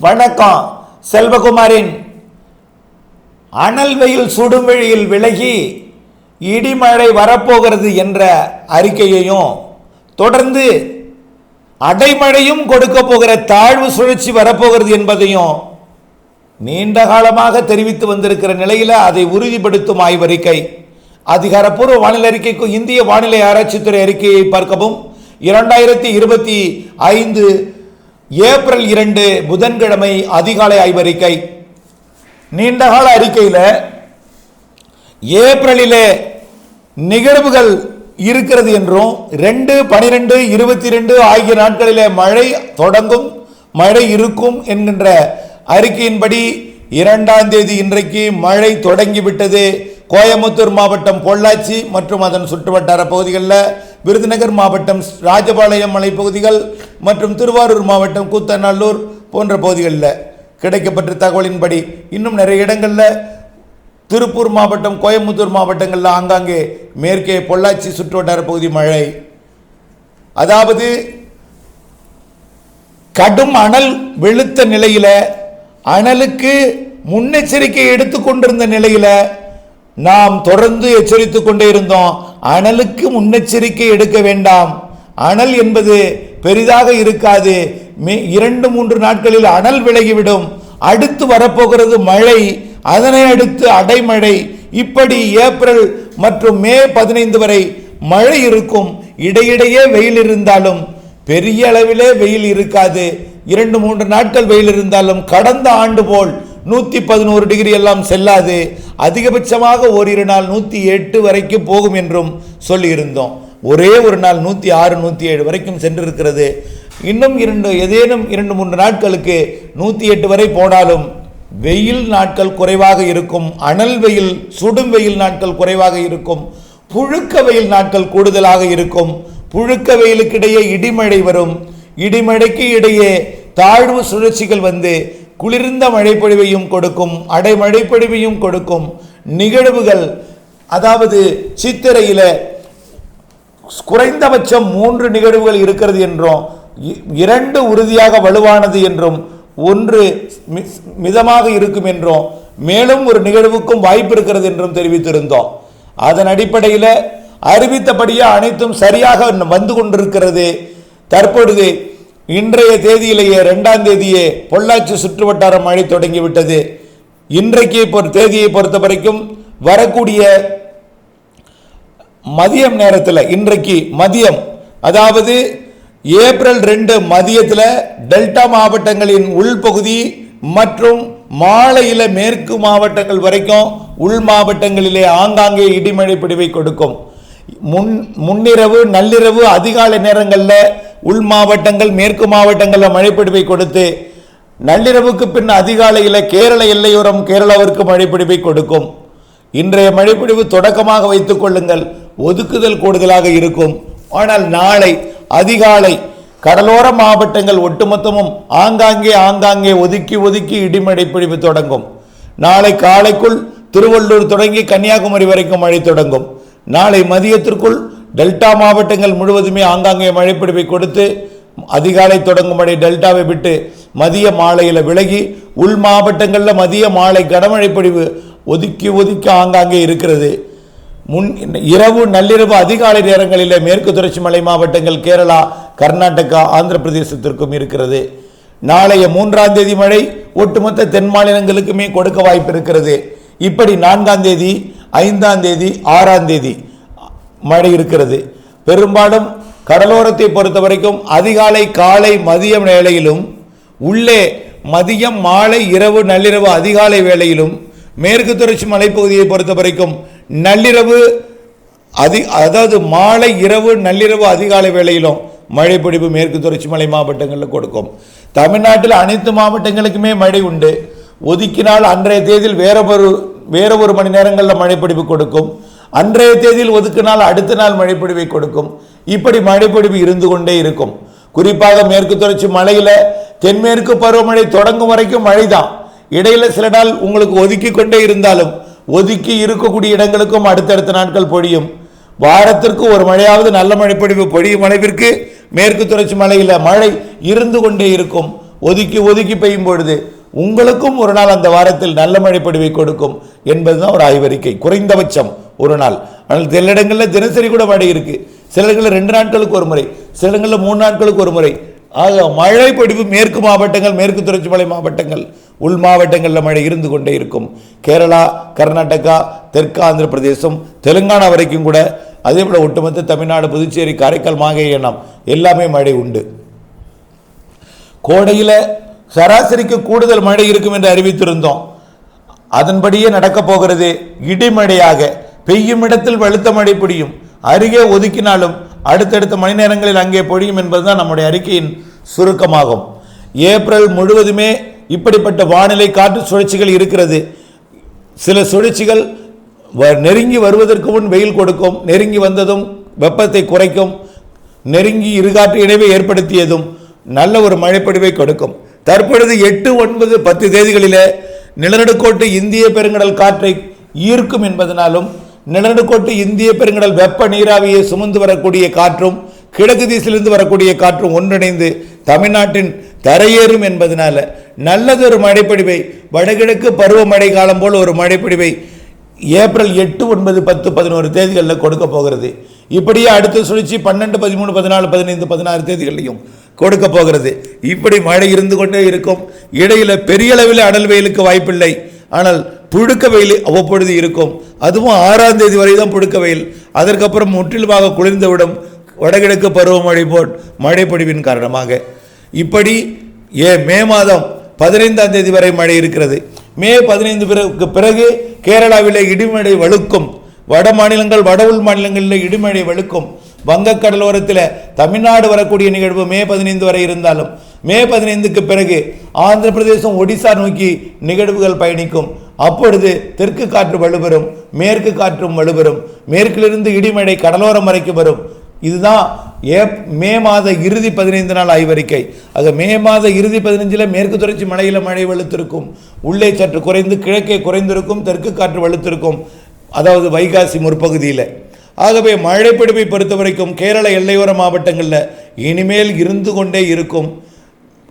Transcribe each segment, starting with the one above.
வணக்கம் செல்வகுமாரின் அனல் வெயில் சுடும் வெளியில் விலகி இடிமழை வரப்போகிறது என்ற அறிக்கையையும் தொடர்ந்து அடைமழையும் கொடுக்க போகிற தாழ்வு சுழற்சி வரப்போகிறது என்பதையும் நீண்ட காலமாக தெரிவித்து வந்திருக்கிற நிலையில் அதை உறுதிப்படுத்தும் ஆய்வறிக்கை. அதிகாரப்பூர்வ வானிலை அறிக்கைக்கு இந்திய வானிலை ஆராய்ச்சித்துறை அறிக்கையை பார்க்கவும் இரண்டாயிரத்தி இருபத்தி ஐந்து ஏப்ரல் இரண்டு புதன்கிழமை அதிகாலை ஆய்வறிக்கை நீண்டகால அறிக்கையில் ஏப்ரலிலே நிகழ்வுகள் இருக்கிறது என்றும் ரெண்டு பனிரெண்டு இருபத்தி ரெண்டு ஆகிய நாட்களிலே மழை தொடங்கும் மழை இருக்கும் என்கின்ற அறிக்கையின்படி இரண்டாம் தேதி இன்றைக்கு மழை தொடங்கிவிட்டது கோயம்புத்தூர் மாவட்டம் பொள்ளாச்சி மற்றும் அதன் சுற்றுவட்டார பகுதிகளில் விருதுநகர் மாவட்டம் ராஜபாளையம் மலைப்பகுதிகள் மற்றும் திருவாரூர் மாவட்டம் கூத்தநல்லூர் போன்ற பகுதிகளில் கிடைக்கப்பட்ட தகவலின்படி இன்னும் நிறைய இடங்களில் திருப்பூர் மாவட்டம் கோயம்புத்தூர் மாவட்டங்களில் ஆங்காங்கே மேற்கே பொள்ளாச்சி சுற்றுவட்டார பகுதி மழை. அதாவது கடும் அனல் வெளுத்த நிலையில் அனலுக்கு முன்னெச்சரிக்கை எடுத்துக்கொண்டிருந்த நிலையில் நாம் தொடர்ந்து எச்சரித்துக் கொண்டே இருந்தோம். அனலுக்கு முன்னெச்சரிக்கை எடுக்க வேண்டாம். அனல் என்பது பெரிதாக இருக்காது. மே- இரண்டு மூன்று நாட்களில் அனல் விலகிவிடும். அடுத்து வரப்போகிறது மழை. அதனை அடுத்து அடைமழை. இப்படி ஏப்ரல் மற்றும் மே பதினைந்து வரை மழை இருக்கும். இடையிடையே வெயில் இருந்தாலும் பெரிய அளவிலே வெயில் இருக்காது. இரண்டு மூன்று நாட்கள் வெயில் இருந்தாலும் கடந்த ஆண்டு போல் நூற்றி பதினோரு டிகிரி எல்லாம் செல்லாது. அதிகபட்சமாக ஓரிரு நாள் நூற்றி எட்டு வரைக்கும் போகும் என்றும் சொல்லியிருந்தோம். ஒரே ஒரு நாள் நூற்றி ஆறு நூற்றி ஏழு வரைக்கும் சென்றிருக்கிறது. இன்னும் இரண்டு ஏதேனும் இரண்டு மூன்று நாட்களுக்கு நூற்றி எட்டு வரை போனாலும் வெயில் நாட்கள் குறைவாக இருக்கும் அனல் வெயில் சுடும் வெயில் நாட்கள் குறைவாக இருக்கும் புழுக்க வெயில் நாட்கள் கூடுதலாக இருக்கும் புழுக்க வெயிலுக்கிடையே இடிமழை வரும் இடிமழைக்கு இடையே தாழ்வு சுழற்சிகள் வந்து குளிர்ந்த மழைப்பொழிவையும் கொடுக்கும் அடைமழைப்பொழிவையும் கொடுக்கும் நிகழ்வுகள் அதாவது சித்திரையில் குறைந்தபட்சம் மூன்று நிகழ்வுகள் இருக்கிறது என்றும் இ- இரண்டு உறுதியாக வலுவானது என்றும் ஒன்று மிதமாக இருக்கும் என்றும் மேலும் ஒரு நிகழ்வுக்கும் வாய்ப்பு இருக்கிறது என்றும் தெரிவித்திருந்தோம். அதன் அடிப்படையில் அறிவித்தபடியே அனைத்தும் சரியாக வந்து கொண்டிருக்கிறது. தற்பொழுது இன்றைய தேதியிலேயே ரெண்டாம் தேதியே பொள்ளாச்சி சுற்றுவட்டார மழை தொடங்கிவிட்டது. இன்றைக்கு பொறு தேதியை பொறுத்த வரைக்கும் வரக்கூடிய மதியம் நேரத்தில் இன்றைக்கு மதியம் அதாவது ஏப்ரல் ரெண்டு மதியத்தில் டெல்டா மாவட்டங்களின் உள்பகுதி மற்றும் மாலையில் மேற்கு மாவட்டங்கள் வரைக்கும் உள் மாவட்டங்களிலே ஆங்காங்கே இடிமழை பிடிவை கொடுக்கும். முன் முன்னிரவு நள்ளிரவு அதிகாலை நேரங்களில் உள் மாவட்டங்கள் மேற்கு மாவட்டங்களில் மழைப்பிடிவை கொடுத்து நள்ளிரவுக்கு பின் அதிகாலையில் கேரள எல்லையோரம் கேரளாவிற்கு மழைப்பிடிவை கொடுக்கும். இன்றைய மழைப்பிடிவு தொடக்கமாக வைத்துக் கொள்ளுங்கள். ஒதுக்குதல் கூடுதலாக இருக்கும். ஆனால் நாளை அதிகாலை கடலோர மாவட்டங்கள் ஒட்டுமொத்தமும் ஆங்காங்கே ஆங்காங்கே ஒதுக்கி ஒதுக்கி இடிமழை பொழிவு தொடங்கும். நாளை காலைக்குள் திருவள்ளூர் தொடங்கி கன்னியாகுமரி வரைக்கும் மழை தொடங்கும். நாளை மதியத்திற்குள் டெல்டா மாவட்டங்கள் முழுவதுமே ஆங்காங்கே மழைப்பிடிவை கொடுத்து அதிகாலை தொடங்கும் மழை டெல்டாவை விட்டு மதிய மாலையில் விலகி உள் மாவட்டங்களில் மதிய மாலை கனமழை பொழிவு ஒதுக்கி ஒதுக்கி ஆங்காங்கே இருக்கிறது. முன் இரவு நள்ளிரவு அதிகாலை நேரங்களில் மேற்கு தொடர்ச்சி மலை மாவட்டங்கள் கேரளா கர்நாடகா ஆந்திர பிரதேசத்திற்கும் இருக்கிறது. நாளைய மூன்றாம் தேதி மழை ஒட்டுமொத்த தென் மாநிலங்களுக்குமே கொடுக்க வாய்ப்பு இருக்கிறது. இப்படி நான்காம் தேதி ஐந்தாம் தேதி ஆறாம் தேதி மழை இருக்கிறது. பெரும்பாலும் கடலோரத்தை பொறுத்த வரைக்கும் அதிகாலை காலை மதியம் வேளையிலும் உள்ளே மதியம் மாலை இரவு நள்ளிரவு அதிகாலை வேளையிலும் மேற்கு தொடர்ச்சி மலைப்பகுதியை பொறுத்த வரைக்கும் நள்ளிரவு அதி அதாவது மாலை இரவு நள்ளிரவு அதிகாலை வேளையிலும் மழை பிடிப்பு மேற்கு தொடர்ச்சி மலை மாவட்டங்களில் கொடுக்கும். தமிழ்நாட்டில் அனைத்து மாவட்டங்களுக்குமே மழை உண்டு. ஒதுக்கினால் அன்றைய தேதியில் வேற ஒரு வேற ஒரு மணி நேரங்களில் மழைப்பொழிவு கொடுக்கும். அன்றைய தேதியில் ஒதுக்கினால் அடுத்த நாள் மழைப்பொழிவை கொடுக்கும். இப்படி மழைப்பொழிவு இருந்து கொண்டே இருக்கும். குறிப்பாக மேற்கு தொடர்ச்சி மலையில் தென்மேற்கு பருவமழை தொடங்கும் வரைக்கும் மழை தான் இடையில சில நாள் உங்களுக்கு ஒதுக்கி கொண்டே இருந்தாலும் ஒதுக்கி இருக்கக்கூடிய இடங்களுக்கும் அடுத்தடுத்த நாட்கள் பொழியும். வாரத்திற்கு ஒரு மழையாவது நல்ல மழைப்பொழிவு பொழியும் அளவிற்கு மேற்கு தொடர்ச்சி மலையில் மழை இருந்து கொண்டே இருக்கும். ஒதுக்கி ஒதுக்கி பெய்யும் பொழுது உங்களுக்கும் ஒரு நாள் அந்த வாரத்தில் நல்ல மழைப்பொழிவை கொடுக்கும் என்பதுதான் ஒரு ஆய்வறிக்கை. குறைந்தபட்சம் ஒரு நாள். ஆனால் சில இடங்களில் தினசரி கூட மழை இருக்கு. சில இடங்களில் ரெண்டு நாட்களுக்கு ஒரு முறை. சில இடங்களில் மூணு நாட்களுக்கு ஒரு முறை. ஆக மழை பொழிவு மேற்கு மாவட்டங்கள் மேற்கு தொடர்ச்சி மலை மாவட்டங்கள் உள் மாவட்டங்களில் மழை இருந்து கொண்டே இருக்கும். கேரளா கர்நாடகா தெற்கு ஆந்திர பிரதேசம் தெலுங்கானா வரைக்கும் கூட அதே போல ஒட்டுமொத்த தமிழ்நாடு புதுச்சேரி காரைக்கால் மாகை எண்ணம் எல்லாமே மழை உண்டு. கோடையில் சராசரிக்கு கூடுதல் மழை இருக்கும் என்று அறிவித்திருந்தோம். அதன்படியே நடக்கப் போகிறது இடிமழையாக. பெய்யும் இடத்தில் வலுத்த மழை பொழியும் அருகே ஒதுக்கினாலும் அடுத்தடுத்த மணி நேரங்களில் அங்கே பொழியும் என்பதுதான் நம்முடைய அறிக்கையின் சுருக்கமாகும். ஏப்ரல் முழுவதுமே இப்படிப்பட்ட வானிலை காற்று சுழற்சிகள் இருக்கிறது. சில சுழற்சிகள் வ- நெருங்கி வருவதற்கு முன் வெயில் கொடுக்கும் நெருங்கி வந்ததும் வெப்பத்தை குறைக்கும் நெருங்கி இருகாற்று இணைவை ஏற்படுத்தியதும் நல்ல ஒரு மழைப்பொழிவை கொடுக்கும். தற்பொழுது எட்டு ஒன்பது பத்து தேதிகளிலே நிலநடுக்கோட்டு இந்திய பெருங்கடல் காற்றை ஈர்க்கும் என்பதனாலும் நிலநடுக்கோட்டு இந்திய பெருங்கடல் வெப்ப நீராவியை சுமந்து வரக்கூடிய காற்றும் கிழக்கு திசையிலிருந்து வரக்கூடிய காற்றும் ஒன்றிணைந்து தமிழ்நாட்டின் தரையேறும் என்பதனால நல்லதொரு மழைப்பொழிவை வடகிழக்கு பருவமழை காலம் போல் ஒரு மழைப்பொழிவை ஏப்ரல் எட்டு ஒன்பது பத்து பதினோரு தேதிகளில் கொடுக்க போகிறது. இப்படியே அடுத்த சுழற்சி பன்னெண்டு பதிமூணு பதினாலு பதினைந்து பதினாறு தேதிகளையும் கொடுக்க போகிறது. இப்படி மழை இருந்து கொண்டே இருக்கும். இடையில பெரிய அளவில் அடல் வெயிலுக்கு வாய்ப்பில்லை. ஆனால் புழுக்க வெயில் அவ்வப்பொழுது இருக்கும். அதுவும் ஆறாம் தேதி வரை தான் புழுக்க வெயில் அதற்கப்புறம் முற்றிலுமாக குளிர்ந்துவிடும். வடகிழக்கு பருவமழை போல் மழைப்பொழிவின் காரணமாக. இப்படி ஏ மே மாதம் பதினைந்தாம் தேதி வரை மழை இருக்கிறது. மே பதினைந்து பிறகு பிறகு கேரளாவிலே இடிமழை வலுக்கும் வட மாநிலங்கள் வட உள் மாநிலங்களில் இடிமழை வலுக்கும் வங்கக்கடலோரத்தில் தமிழ்நாடு வரக்கூடிய நிகழ்வு மே பதினைந்து வரை இருந்தாலும் மே பதினைந்துக்கு பிறகு ஆந்திர பிரதேசம் ஒடிசா நோக்கி நிகழ்வுகள் பயணிக்கும். அப்பொழுது தெற்கு காற்று வலுப்பெறும் மேற்கு காற்றும் வலுப்பெறும் மேற்கிலிருந்து இடிமழை கடலோரம் வரைக்கும் வரும். இதுதான் ஏ மே மாத இறுதி பதினைந்து நாள் ஆய்வறிக்கை. ஆக மே மாத இறுதி பதினைஞ்சில் மேற்கு தொடர்ச்சி மலையில் மழை வலுத்திருக்கும் உள்ளே சற்று குறைந்து கிழக்கே குறைந்திருக்கும் தெற்கு காற்று வலுத்திருக்கும். அதாவது வைகாசி முற்பகுதியில். ஆகவே மழை பிடிப்பை பொறுத்த வரைக்கும் கேரள எல்லையோர மாவட்டங்களில் இனிமேல் இருந்து கொண்டே இருக்கும்.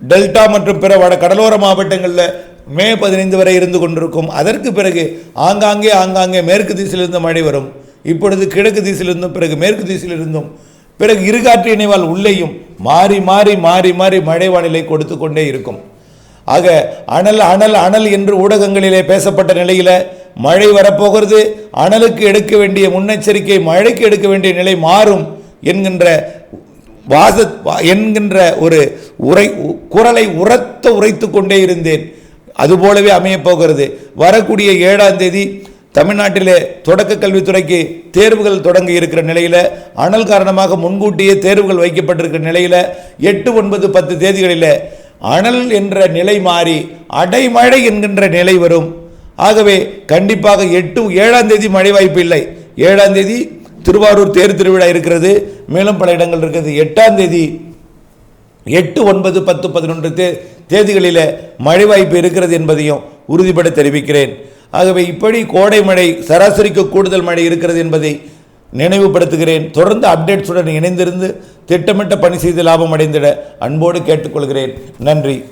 டெல்டா மற்றும் பிற வட கடலோர மாவட்டங்களில் மே பதினைந்து வரை இருந்து கொண்டிருக்கும். அதற்கு பிறகு ஆங்காங்கே ஆங்காங்கே மேற்கு திசையிலிருந்து மழை வரும். இப்பொழுது கிழக்கு திசையிலிருந்தும் பிறகு மேற்கு திசையிலிருந்தும் பிறகு இருகாற்று இணைவால் உள்ளேயும் மாறி மாறி மாறி மாறி மழை வானிலை கொடுத்து கொண்டே இருக்கும். ஆக அனல் அனல் அனல் என்று ஊடகங்களிலே பேசப்பட்ட நிலையில் மழை வரப்போகிறது. அனலுக்கு எடுக்க வேண்டிய முன்னெச்சரிக்கை மழைக்கு எடுக்க வேண்டிய நிலை மாறும் என்கின்ற வாச வா- என்கின்ற ஒரு உரை உ- குரலை உரத்த உரைத்து கொண்டே இருந்தேன். அதுபோலவே அமையப் போகிறது. வரக்கூடிய ஏழாம் தேதி தமிழ்நாட்டிலே தொடக்க கல்வித்துறைக்கு தேர்வுகள் தொடங்கி இருக்கிற நிலையில் அனல் காரணமாக முன்கூட்டியே தேர்வுகள் வைக்கப்பட்டிருக்கிற நிலையில் எட்டு ஒன்பது பத்து தேதிகளில் அனல் என்ற நிலை மாறி அடைமழை என்கின்ற நிலை வரும். ஆகவே கண்டிப்பாக எட்டு ஏழாம் தேதி மழை வாய்ப்பு இல்லை. ஏழாம் தேதி திருவாரூர் தேர் திருவிழா இருக்கிறது. மேலும் பல இடங்கள் இருக்கிறது. எட்டாம் தேதி எட்டு ஒன்பது பத்து பதினொன்று தே தேதிகளில் மழை வாய்ப்பு இருக்கிறது என்பதையும் உறுதிபட தெரிவிக்கிறேன். ஆகவே இப்படி கோடை மழை சராசரிக்கு கூடுதல் மழை இருக்கிறது என்பதை நினைவுபடுத்துகிறேன். தொடர்ந்து அப்டேட்ஸுடன் இணைந்திருந்து திட்டமிட்ட பணி செய்து லாபம் அடைந்திட அன்போடு கேட்டுக்கொள்கிறேன். நன்றி.